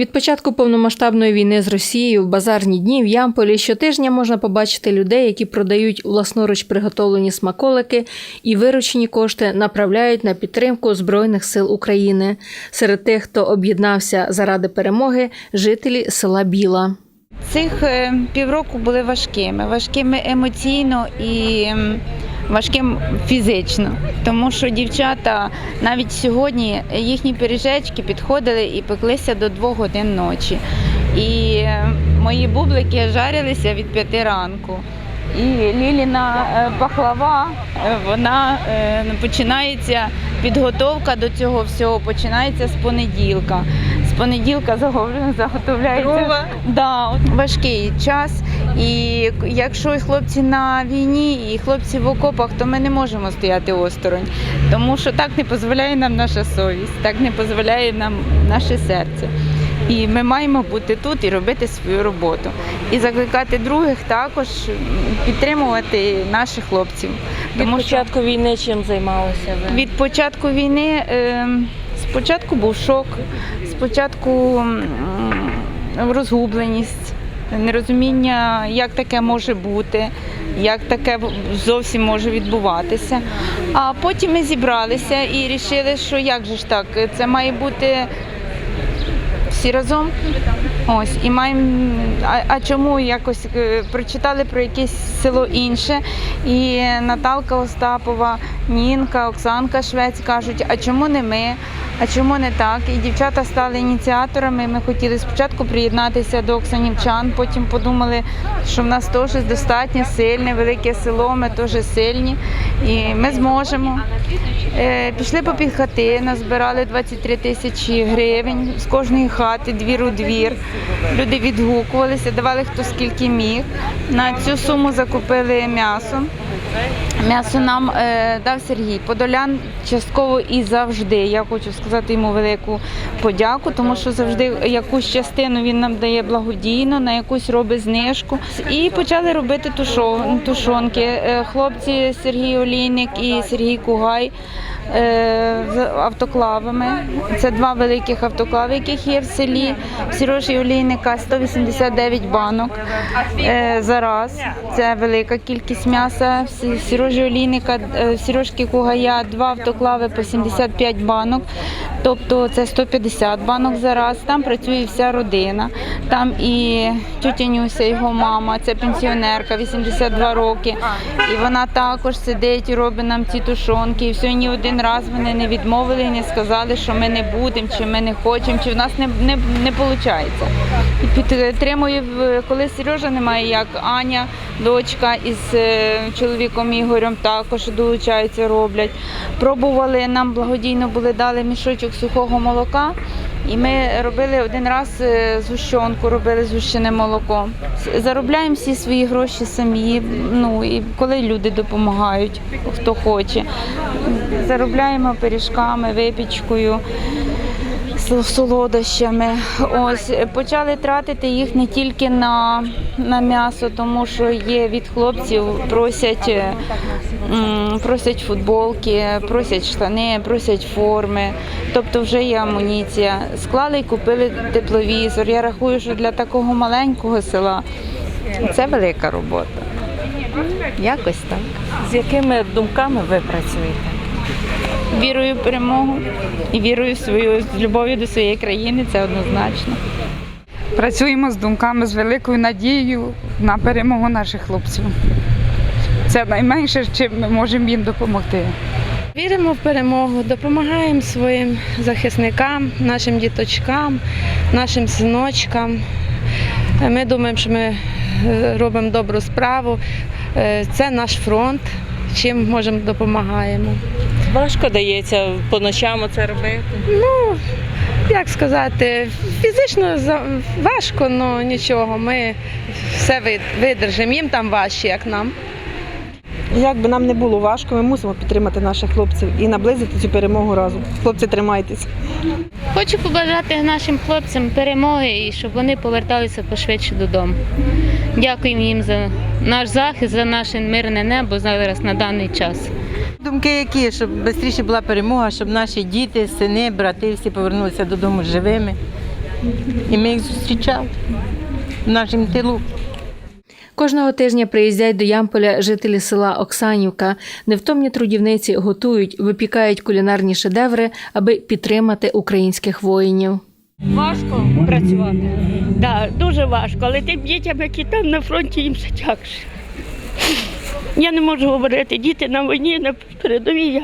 Від початку повномасштабної війни з Росією в базарні дні в Ямполі щотижня можна побачити людей, які продають власноруч приготовлені смаколики і виручені кошти направляють на підтримку Збройних сил України. Серед тих, хто об'єднався заради перемоги, жителі села Біла. Цих е, півроку були важкими, важкими емоційно і важким фізично. Тому що дівчата навіть сьогодні їхні пиріжечки підходили і пеклися до двох годин ночі. І мої бублики жарилися від п'яти ранку. І Ліліна е, пахлава, е, вона е, починається підготовка до цього всього, починається з понеділка. З понеділка заготовляється Да, важкий час. І якщо хлопці на війні, і хлопці в окопах, то ми не можемо стояти осторонь, тому що так не дозволяє нам наша совість, так не дозволяє нам наше серце. І ми маємо бути тут і робити свою роботу. І закликати других також підтримувати наших хлопців. Від Тому що війни чим займалися ви? від початку війни е, спочатку був шок, спочатку розгубленість, нерозуміння, як таке може бути, як таке зовсім може відбуватися. А потім ми зібралися і вирішили, що як же ж так, це має бути всі разом. Ось і маємо. А, а чому якось е, прочитали про якесь село інше? І Наталка Остапова, Нінка, Оксанка Швець кажуть, а чому не ми? А чому не так? І дівчата стали ініціаторами. Ми хотіли спочатку приєднатися до Оксанівчан, потім подумали, що в нас теж достатньо сильне, велике село, ми теж сильні і ми зможемо. Е, Пішли по хати, назбирали 23 тисячі гривень з кожної хати, двір у двір. Люди відгукувалися, давали хто скільки міг. На цю суму закупили м'ясо. М'ясо нам е, дав Сергій Подолян частково і завжди. Я хочу сказати йому велику подяку, тому що завжди якусь частину він нам дає благодійно, на якусь робить знижку. І почали робити тушонки. Е, Хлопці Сергій Олійник і Сергій Кугай. е, З автоклавами. Це два великих автоклави, яких є в селі. В Сірожі Олійника 189 банок е, за раз. Це велика кількість м'яса. В Сірожі Олійника, е, в Сірожки Кугая два автоклави по 75 банок. Тобто це 150 банок за раз. Там працює вся родина. Там і Нюся, його мама, це пенсіонерка, 82 роки. І вона також сидить і робить нам ці тушонки. І все, ні один раз вони не відмовили, не сказали, що ми не будемо, чи ми не хочемо, чи в нас не, не, не виходить. І підтримує, в- коли Сережа немає, як Аня, дочка із е, чоловіком Ігорем також долучаються, роблять. Пробували, нам благодійно були дали мішочок сухого молока. І ми робили один раз е, згущенку, робили згущене молоко. Заробляємо всі свої гроші самі. Ну і коли люди допомагають, хто хоче. Заробляємо пиріжками, випічкою солодощами. Ось е, почали тратити їх не тільки на, на м'ясо, тому що є від хлопців, просять, е, просять футболки, просять штани, просять форми. Тобто вже є амуніція. Склали і купили тепловізор. Я рахую, що для такого маленького села це велика робота. Якось так. З якими думками ви працюєте? Вірую в перемогу і вірую в свою з любов'ю до своєї країни. Це однозначно. Працюємо з думками, з великою надією на перемогу наших хлопців. Це найменше, чим ми можемо їм допомогти. Віримо в перемогу, допомагаємо своїм захисникам, нашим діточкам, нашим синочкам. Ми думаємо, що ми е, робимо добру справу. Е, Це наш фронт, чим можемо допомагаємо. Важко дається по ночам це робити. Ну Як сказати, фізично важко, але нічого. Ми все видержимо. Їм там важче, як нам. Як би нам не було важко, ми мусимо підтримати наших хлопців і наблизити цю перемогу разом. Хлопці, тримайтесь. Хочу побажати нашим хлопцям перемоги і щоб вони поверталися пошвидше додому. Дякуємо їм за наш захист, за наше мирне небо зараз на даний час. Думки які, щоб швидше була перемога, щоб наші діти, сини, брати всі повернулися додому живими І ми їх зустрічали в нашому тилу. Кожного тижня приїздять до Ямполя жителі села Оксанівка. Невтомні трудівниці готують, випікають кулінарні шедеври, аби підтримати українських воїнів. Важко працювати. Да, дуже важко, але тим дітям, які там на фронті, їм все тягше. Я не можу говорити, діти на війні, на передовій.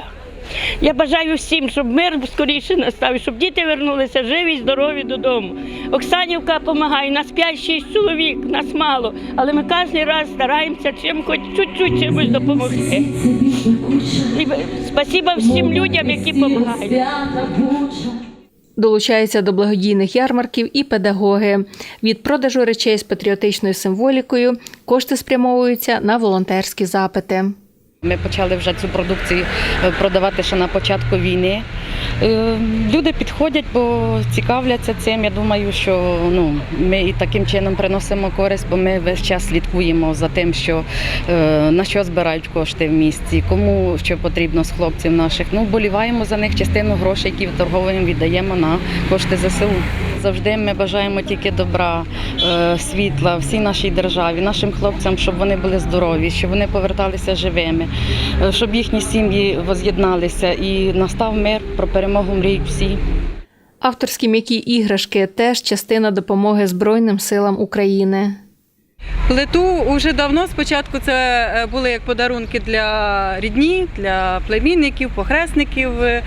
Я, бажаю всім, щоб мир скоріше настав, щоб діти вернулися живі, здорові додому. Оксанівка допомагає, нас 5-6 чоловік, нас мало, але ми кожен раз стараємося чим хоч чуть-чуть чимось допомогти. І спасіба всім людям, які допомагають. Долучаються до благодійних ярмарків і педагоги. Від продажу речей з патріотичною символікою кошти спрямовуються на волонтерські запити. Ми почали вже цю продукцію е, продавати ще на початку війни. Е, Люди підходять, бо цікавляться цим. Я думаю, що ну, ми і таким чином приносимо користь, бо ми весь час слідкуємо за тим, що е, на що збирають кошти в місті, кому що потрібно з хлопців наших. Ну, боліваємо за них частину грошей, які торговуємо, віддаємо на кошти ЗСУ. Завжди ми бажаємо тільки добра, е, світла всій нашій державі, нашим хлопцям, щоб вони були здорові, щоб вони поверталися живими, е, щоб їхні сім'ї воз'єдналися і настав мир про перемогу мрій всі. Авторські м'які іграшки теж частина допомоги Збройним силам України. Плиту вже давно. Спочатку це е, були як подарунки для рідні, для племінників, похресників. Е,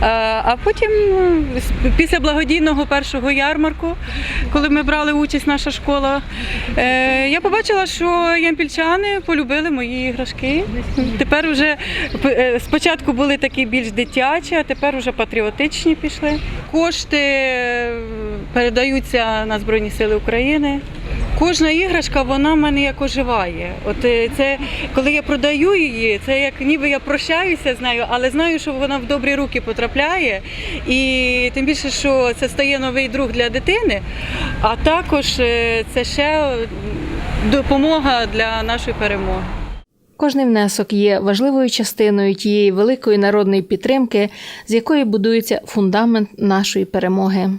А потім, е, після благодійного першого ярмарку, коли ми брали участь, наша школа, я побачила, що ямпільчани полюбили мої іграшки. Тепер вже спочатку були такі більш дитячі, а тепер вже патріотичні пішли. Кошти передаються на Збройні Сили України. Кожна іграшка, вона мене як оживає. От е, це коли я продаю її, це як ніби я прощаюся з нею, але знаю, що вона в добрі руки потрапляє. І тим більше, що це стає новий друг для дитини, а також е, це ще допомога для нашої перемоги. Кожний внесок є важливою частиною тієї великої народної підтримки, з якої будується фундамент нашої перемоги.